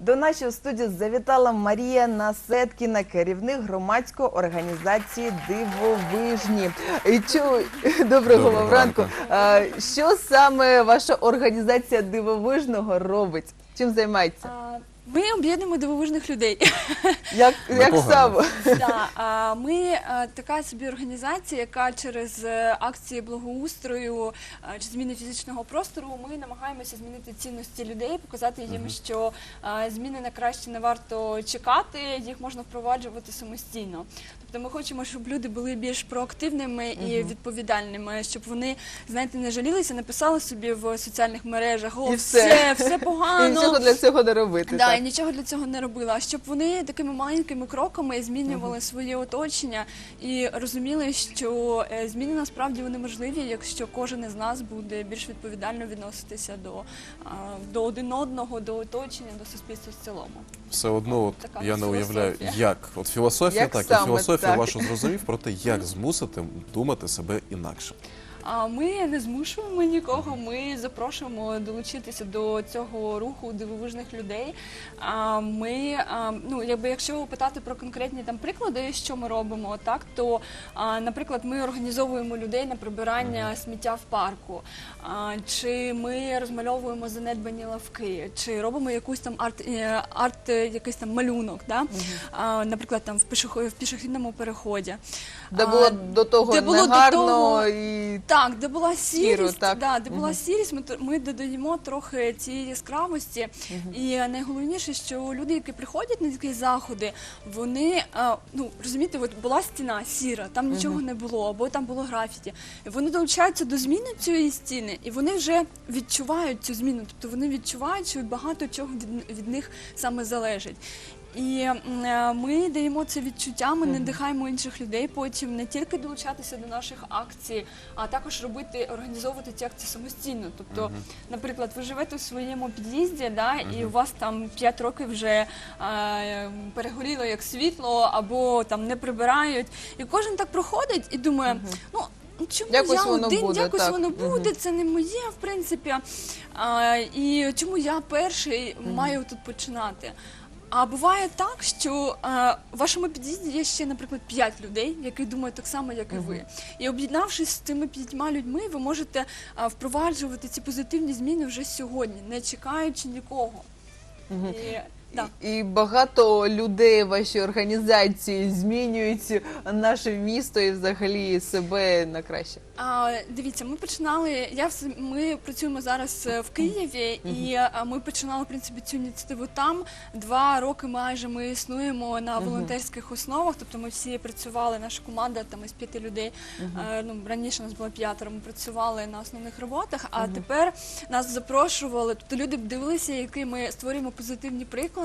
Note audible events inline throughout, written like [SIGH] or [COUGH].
До нашої студії завітала Марія Насеткіна, керівник громадської організації Дивовижні. Чу... Доброго Доброго вам ранку. ранку. Що саме ваша організація дивовижного робить? Чим займається? Ми об'єднуємо дивовижних людей. [LAUGHS] Як, як Непогано. саме? Да, а, Ми така собі організація, яка через е, акції благоустрою е, чи зміни фізичного простору ми намагаємося змінити цінності людей, показати їм, що зміни на краще не варто чекати, їх можна впроваджувати самостійно. Тобто ми хочемо, щоб люди були більш проактивними і відповідальними, щоб вони, знаєте, не жалілися, написали собі в соціальних мережах, о, І все. все, все [LAUGHS] І погано. нічого для цього не робити. Да, так? І нічого для цього не робила. А щоб вони такими маленькими кроками змінювали своє оточення і розуміли, що е, зміни насправді вони можливі, якщо кожен із нас буде більш відповідально відноситися до, до один одного, до оточення, до суспільства в цілому. Все одно, от Така я не уявляю, як. От філософія, Як так, саме, я філософію так. вашу зрозумів про те, як змусити думати себе інакше. А ми не змушуємо нікого. Ми запрошуємо долучитися до цього руху дивовижних людей. А ми, ну якби якщо питати про конкретні там приклади, що ми робимо, так то, наприклад, ми організовуємо людей на прибирання сміття в парку, чи ми розмальовуємо занедбані лавки, чи робимо якусь там арт, е, арт якийсь там малюнок, да? наприклад, там в пішохідному переході. Де було до того негарно і так, де була сірість, так. Да, де була сірість, ми, то- ми додаємо трохи цієї яскравості. І найголовніше, що люди, які приходять на такі заходи, вони а, ну розумієте, от була стіна сіра, там нічого не було, або там було графіті. І Вони долучаються до зміни цієї стіни, і вони вже відчувають цю зміну. Тобто вони відчувають, що багато чого від, від них саме залежить. І е, ми даємо це відчуття, ми надихаємо інших людей потім не тільки долучатися до наших акцій, а також робити, організовувати ці акції самостійно. Тобто, наприклад, ви живете у своєму під'їзді, да, і у вас там 5 років вже е, перегоріло як світло, або там не прибирають. І кожен так проходить і думає, ну. ну, Чому Якось я воно один, буде, якось так. воно буде, це не моє, в принципі. А, і чому я перший маю тут починати? А буває так, що е, в вашому під'їзді є ще, наприклад, п'ять людей, які думають так само, як і ви. І об'єднавшись з тими п'ятьма людьми, ви можете е, впроваджувати ці позитивні зміни вже сьогодні, не чекаючи нікого. І, да. І багато людей в вашій організації змінюють наше місто і взагалі себе на краще. А, дивіться, ми починали. Я ми працюємо зараз е, в Києві, і ми починали в принципі цю ініціативу там. Два роки майже ми існуємо на волонтерських основах. Тобто ми всі працювали. Наша команда там із п'яти людей. е, Ну раніше нас було п'ятеро. Ми працювали на основних роботах. А тепер нас запрошували. Тобто люди дивилися, які ми створюємо позитивні приклади.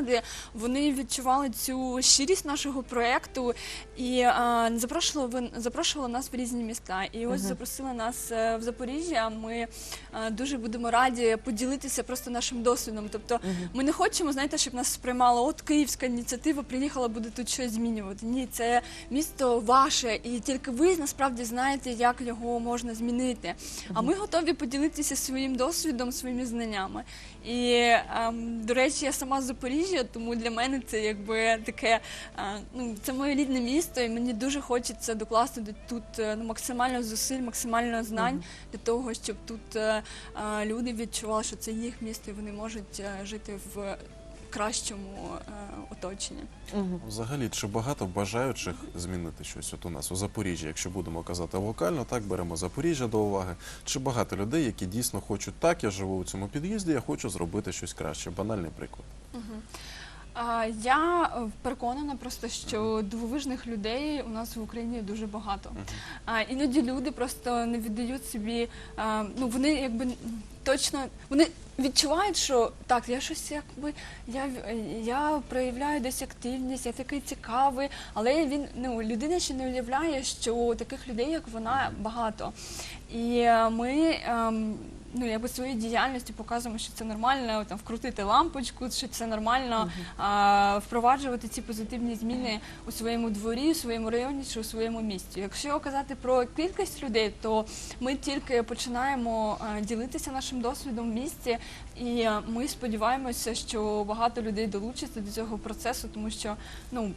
Вони відчували цю щирість нашого проекту і а, запрошували запрошували нас в різні міста. І ось запросили нас е, в Запоріжжя. Ми е, дуже будемо раді поділитися просто нашим досвідом. Тобто, ми не хочемо, знаєте, щоб нас сприймало, от київська ініціатива приїхала, буде тут щось змінювати. Ні, це місто ваше, і тільки ви насправді знаєте, як його можна змінити. А ми готові поділитися своїм досвідом, своїми знаннями. І ем, до речі, я сама з Запоріжжя, тому для мене це якби таке, е, ну це моє рідне місто, і мені дуже хочеться докласти до тут е, ну, максимально зусиль, максимально знань для того, щоб тут е, е, люди відчували, що це їх місто, і вони можуть е, жити в кращому е, оточенні. Взагалі, чи багато бажаючих змінити щось от у нас у Запоріжжі, якщо будемо казати локально, так беремо Запоріжжя до уваги. Чи багато людей, які дійсно хочуть так, я живу у цьому під'їзді, я хочу зробити щось краще. Банальний приклад. А, Я переконана просто, що дивовижних людей у нас в Україні дуже багато. Іноді люди просто не віддають собі, ну вони якби точно вони відчувають, що так, я щось якби я, я проявляю десь активність, я такий цікавий, але він ну людина ще не уявляє, що таких людей, як вона, багато. І е, ми. Ну якби своєю діяльністю показуємо, що це нормально там вкрутити лампочку, що це нормально а, впроваджувати ці позитивні зміни у своєму дворі, у своєму районі чи у своєму місті. Якщо казати про кількість людей, то ми тільки починаємо а, ділитися нашим досвідом в місті, і а, ми сподіваємося, що багато людей долучаться до цього процесу, тому що ну.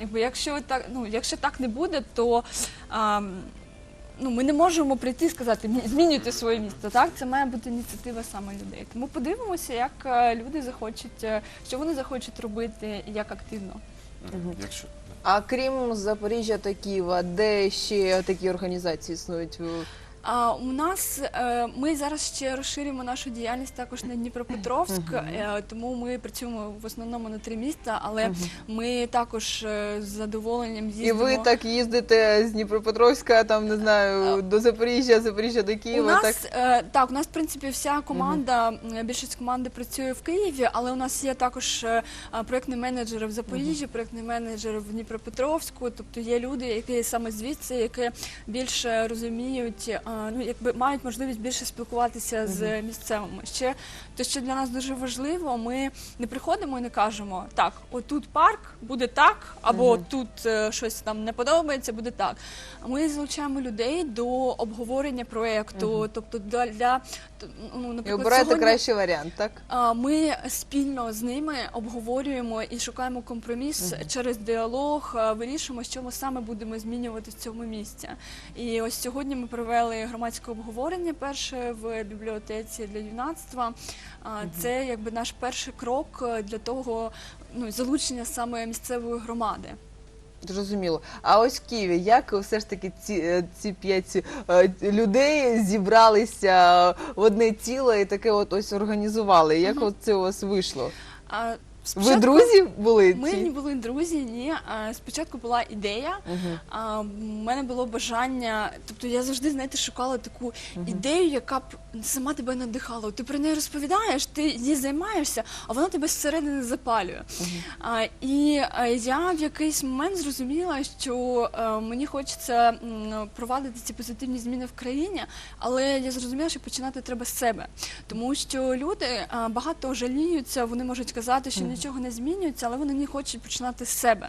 Якби якщо так, ну якщо так не буде, то а, ну ми не можемо прийти і сказати «Ні, змінюйте своє місто. Так, це має бути ініціатива саме людей. Тому подивимося, як е, люди захочуть, е, що вони захочуть робити і як активно. Якщо А крім Запоріжжя та Києва, де ще такі організації існують? А у нас е, ми зараз ще розширюємо нашу діяльність також на Дніпропетровськ, е, тому ми працюємо в основному на три міста, але ми також е, з задоволенням І їздимо. ви так їздите з Дніпропетровська, там не знаю, до Запоріжжя, Запоріжжя до У Києва. нас так е, так, у нас в принципі вся команда, більшість команди працює в Києві, але у нас є також е, а, проектний менеджер в Запоріжжі, проектний менеджер в Дніпропетровську. Тобто є люди, які саме звідси, які більше розуміють, е, ну якби мають можливість більше спілкуватися з місцевими. Ще те, що для нас дуже важливо, ми не приходимо і не кажемо так, отут парк буде так, або тут е, щось там не подобається, буде так. Ми залучаємо людей до обговорення проекту, тобто для, ну, і наприклад, обираєте сьогодні, кращий варіант, так? Ми спільно з ними обговорюємо і шукаємо компроміс через діалог, вирішуємо, що ми саме будемо змінювати в цьому місці. І ось сьогодні ми провели громадське обговорення перше в бібліотеці для юнацтва. Це якби наш перший крок е, для того, ну залучення саме місцевої громади. Зрозуміло. А ось в Києві, як все ж таки ці, е, ці п'ять е, людей зібралися в одне ціле і таке от ось організували? Як от це у вас вийшло? А Ви друзі були? Ми не були друзі, ні. Спочатку була ідея. В мене було бажання, тобто я завжди, знаєте, шукала таку ідею, яка б сама тебе надихала. Ти про неї розповідаєш, ти її займаєшся, а вона тебе зсередини запалює. І я в якийсь момент зрозуміла, що е, мені хочеться провадити ці позитивні зміни в країні, але я зрозуміла, що починати треба з себе. Тому що люди багато жаліються, вони можуть казати, що нічого не змінюється, але вони не хочуть починати з себе.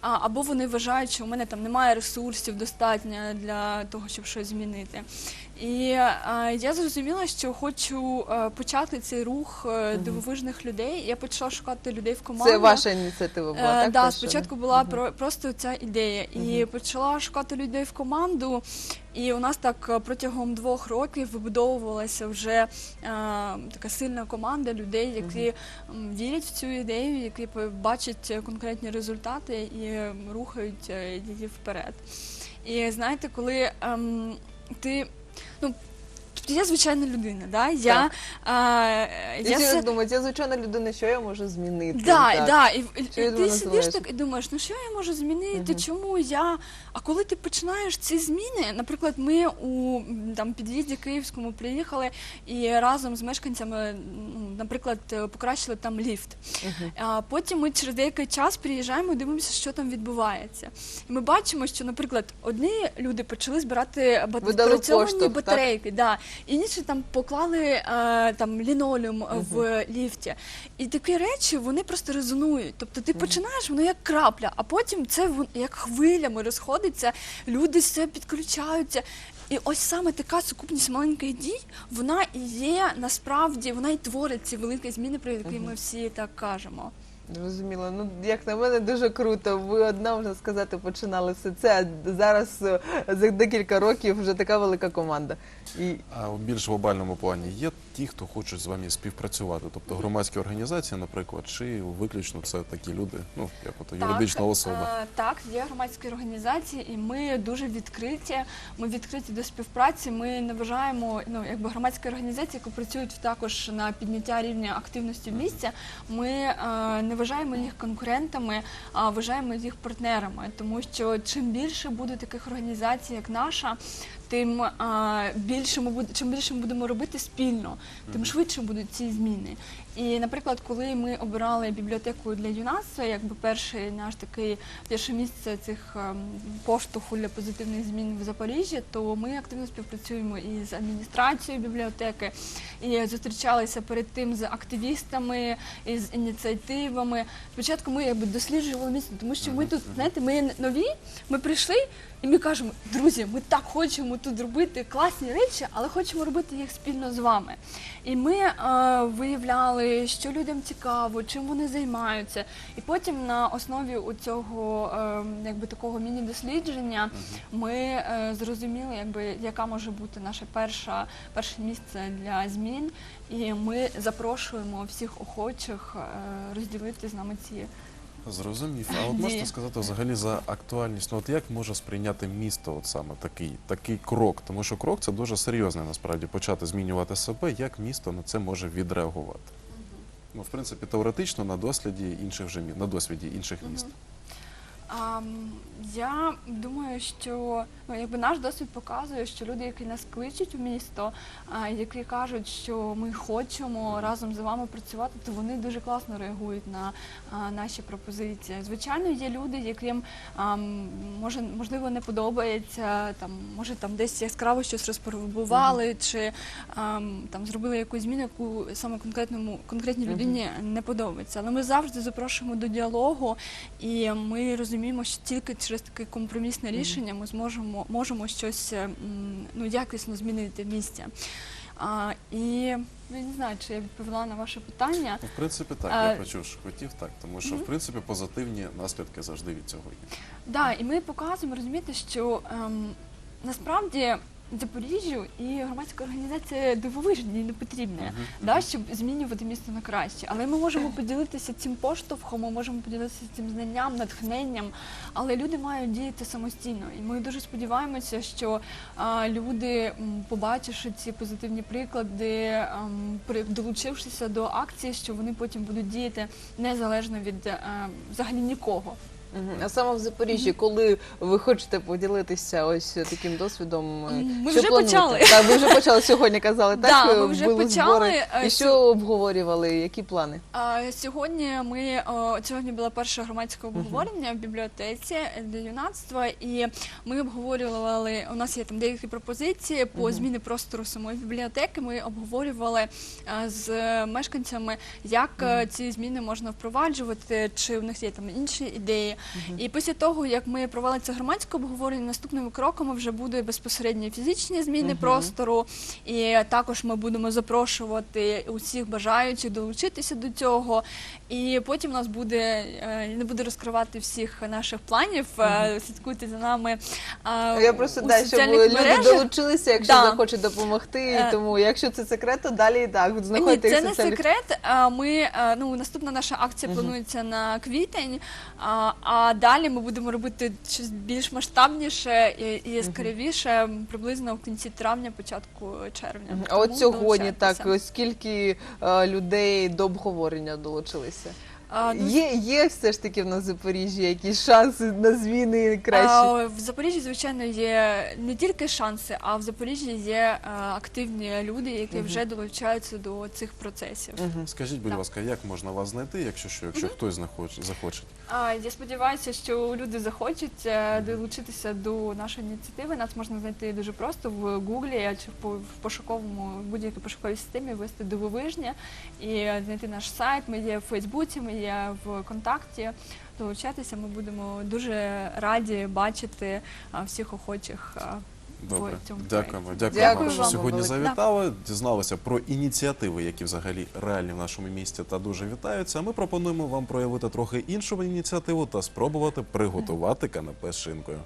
А, або вони вважають, що у мене там немає ресурсів достатньо для того, щоб щось змінити. І а, я зрозуміла, що хочу е, почати цей рух е, дивовижних людей. Я почала шукати людей в команду. Це ваша ініціатива була, Е, так? да, спочатку була про просто ця ідея, і почала шукати людей в команду. І у нас так е, протягом двох років вибудовувалася вже е, така сильна команда людей, які вірять в цю ідею, які бачать е, конкретні результати і рухають її вперед. І знаєте, коли ем, ти ну. Тобто я звичайна людина, да? я, а, я все- думають, я звичайна людина, що я можу змінити? Да, Так. да, і, і, Що від ти сидиш так і думаєш, ну що я можу змінити, чому я. А коли ти починаєш ці зміни, наприклад, ми у м, там під'їзді Київському приїхали і разом з мешканцями, ну, наприклад, е, покращили там ліфт. А потім ми через деякий час приїжджаємо і дивимося, що там відбувається. І ми бачимо, що, наприклад, одні люди почали збирати бат- Ви дали відпрацьовані поштовх, так? батарейки, да. Інші там поклали е, там лінолеум е, в ліфті. І такі речі вони просто резонують. Тобто ти починаєш, воно як крапля, а потім це як хвилями розходиться, люди все підключаються. І ось саме така сукупність маленьких дій, вона і є насправді, вона і творить ці великі зміни, про які ми всі так кажемо. Зрозуміло. Ну, як на мене, дуже круто. Ви одна, можна сказати, починали все це, а зараз е, за декілька років вже така велика команда. І А у більш глобальному плані є ті, хто хочуть з вами співпрацювати, тобто громадські організації, наприклад, чи виключно це такі люди, ну як от юридична особа. е, так, є громадські організації, і ми дуже відкриті. Ми відкриті до співпраці. Ми не вважаємо, ну якби громадські організації, які працюють також на підняття рівня активності в місті. Ми е, не вважаємо їх конкурентами, а вважаємо їх партнерами, тому що чим більше буде таких організацій, як наша, тим більше ми будемо чим більше ми будемо робити спільно, тим швидше будуть ці зміни. І, наприклад, коли ми обирали бібліотеку для юнацтва, якби перший наш такий перше місце цих ем, поштовху для позитивних змін в Запоріжжі, то ми активно співпрацюємо із адміністрацією бібліотеки і зустрічалися перед тим з активістами, із ініціативами. Спочатку ми якби досліджували місто, тому що ми тут, знаєте, ми нові, ми прийшли і ми кажемо, друзі, ми так хочемо тут робити класні речі, але хочемо робити їх спільно з вами. І ми е, виявляли, що людям цікаво, чим вони займаються. І потім на основі у цього е, якби такого міні-дослідження ми е, зрозуміли, якби яка може бути наша перша перше місце для змін. І ми запрошуємо всіх охочих е, розділити з нами ці Зрозумів. А от можете сказати взагалі за актуальність, ну от як може сприйняти місто от саме такий, такий крок? Тому що крок це дуже серйозний насправді почати змінювати себе, як місто на це може відреагувати. Ну, в принципі, теоретично на досліді інших вже міст, на досвіді інших міст. А, я думаю, що ну, якби наш досвід показує, що люди, які нас кличуть у місто, а, які кажуть, що ми хочемо разом з вами працювати, то вони дуже класно реагують на а, наші пропозиції. Звичайно, є люди, яким а, може можливо не подобається, там може там десь яскраво щось розпробували, чи а, там зробили якусь зміну, яку саме конкретному конкретній людині не подобається. Але ми завжди запрошуємо до діалогу, і ми розуміємо, що тільки через таке компромісне рішення ми зможемо можемо щось е, ну якісно змінити в місті. А, і ну, я не знаю, чи я відповіла на ваше питання. Ну, в принципі, так, А- я почув, що хотів так, тому що в принципі позитивні наслідки завжди від цього є. Да, і ми показуємо розумієте, що ем, насправді Запоріжжю і громадська організація дивовижні не потрібні, да, щоб змінювати місто на краще. Але ми можемо поділитися цим поштовхом, ми можемо поділитися цим знанням, натхненням, але люди мають діяти самостійно. І ми дуже сподіваємося, що а, люди, побачивши ці позитивні приклади, ем, при- долучившися до акції, що вони потім будуть діяти незалежно від е, взагалі нікого. А саме в Запоріжжі, коли ви хочете поділитися ось таким досвідом, е, Ми що вже плануєте? почали. Так, ви вже почали сьогодні. Казали [LAUGHS] Да, так. ми вже були почали, збори. е, І сьо- що обговорювали? Які плани? А, Сьогодні ми о, сьогодні було перше громадське обговорення в бібліотеці для юнацтва, і ми обговорювали. У нас є там деякі пропозиції по зміни простору самої бібліотеки. Ми обговорювали а, з мешканцями, як е, ці зміни можна впроваджувати, чи в них є там інші ідеї. І після того, як ми провели це громадське обговорення, наступними кроками вже буде безпосередньо фізичні зміни простору, і також ми будемо запрошувати усіх бажаючих долучитися до цього. І потім у нас буде е, не буду розкривати всіх наших планів. е, Слідкуйте за нами. е, Я просто у да, щоб люди мережах. долучилися, якщо Да. захочуть допомогти. Тому якщо це секрет, то далі і так Ні, це не секрет. Ми ну наступна наша акція планується на квітень. А, далі ми будемо робити щось більш масштабніше і, і яскравіше приблизно в кінці травня, початку червня. А Тому от сьогодні так долучайтеся. скільки е, людей до обговорення долучилися? А, ну, Є, є все ж таки в нас в Запоріжжі якісь шанси на зміни кращі. А, в Запоріжжі, звичайно, є не тільки шанси, а в Запоріжжі є е, активні люди, які вже долучаються до цих процесів. Скажіть, будь Так. ласка, як можна вас знайти, якщо що, якщо хтось захоче, захоче? А, Я сподіваюся, що люди захочуть е, долучитися до нашої ініціативи. Нас можна знайти дуже просто в Гуглі чи в по- в пошуковому в будь-якій пошуковій системі ввести дивовижня і знайти наш сайт. Ми є в Фейсбуці, ми є в контакті. Долучатися ми будемо дуже раді бачити всіх охочих. Добре, в цьому дякуємо. Дякуємо, Дякую що вам сьогодні велике. завітали. Дізналися про ініціативи, які взагалі реальні в нашому місті та дуже вітаються. Ми пропонуємо вам проявити трохи іншу ініціативу та спробувати приготувати канапе з шинкою.